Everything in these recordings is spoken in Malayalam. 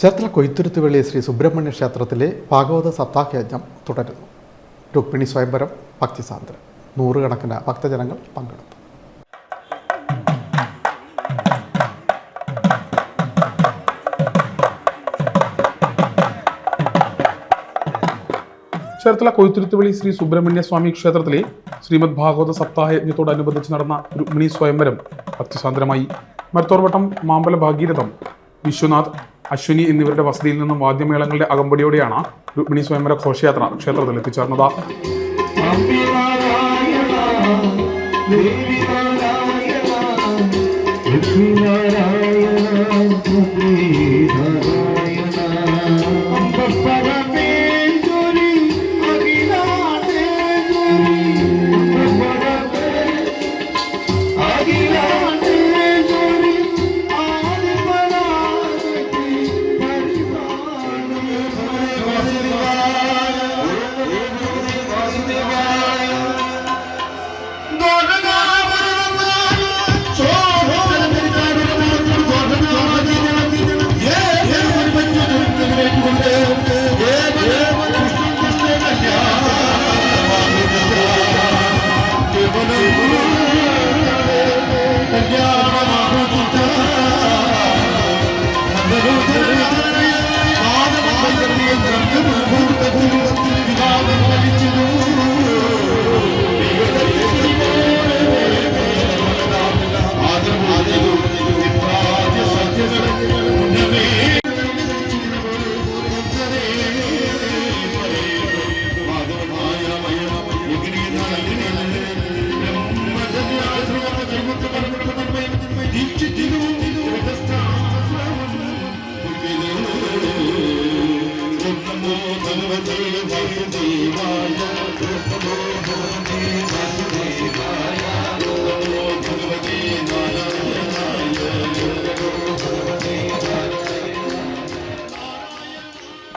ചേർത്തല കൊയ്ത്തുരുത്തുവെള്ളി ശ്രീ സുബ്രഹ്മണ്യ ക്ഷേത്രത്തിലെ ഭാഗവത സപ്താഹയജ്ഞം തുടരുന്നു. രുക്മിണി സ്വയംവരം ഭക്തിസാന്ദ്രം. നൂറുകണക്കിന് ഭക്തജനങ്ങൾ പങ്കെടുത്തു. ചേർത്തല കൊയ്ത്തുരുത്തുവെളി ശ്രീ സുബ്രഹ്മണ്യ സ്വാമി ക്ഷേത്രത്തിലെ ശ്രീമദ് ഭാഗവത സപ്താഹയജ്ഞത്തോടനുബന്ധിച്ച് നടന്ന രുക്മിണി സ്വയംവരം ഭക്തിസാന്ദ്രമായി. മരത്തോർവട്ടം മാമ്പല ഭാഗീരഥം വിശ്വനാഥ് അശ്വിനി എന്നിവരുടെ വസതിയിൽ നിന്നും വാദ്യമേളങ്ങളുടെ അകമ്പടിയോടെയാണ് രുക്മിണി സ്വയംവര ഘോഷയാത്ര ക്ഷേത്രത്തിൽ എത്തിച്ചേർന്നത്. Oh no.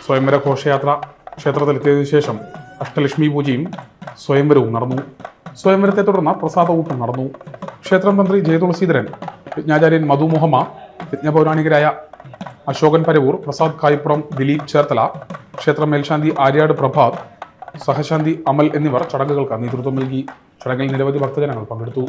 സ്വയംവര ഘോഷയാത്ര ക്ഷേത്രത്തിലെത്തിയതിനു ശേഷം അഷ്ടലക്ഷ്മി പൂജയും സ്വയംവരവും നടന്നു. സ്വയംവരത്തെ തുടർന്ന് പ്രസാദകൂട്ടം നടന്നു. ക്ഷേത്രം മന്ത്രി ജയതുളസീധരൻ യജ്ഞാചാര്യൻ മധു മുഹമ്മ യജ്ഞപൗരാണികരായ അശോകൻ പരവൂർ പ്രസാദ് കായ്പുറം ദിലീപ് ചേർത്തല ക്ഷേത്ര മേൽശാന്തി ആര്യാട് പ്രഭാത് സഹശാന്തി അമൽ എന്നിവർ ചടങ്ങുകൾക്ക് നേതൃത്വം നൽകി. ചടങ്ങിൽ നിരവധി ഭക്തജനങ്ങൾ പങ്കെടുത്തു.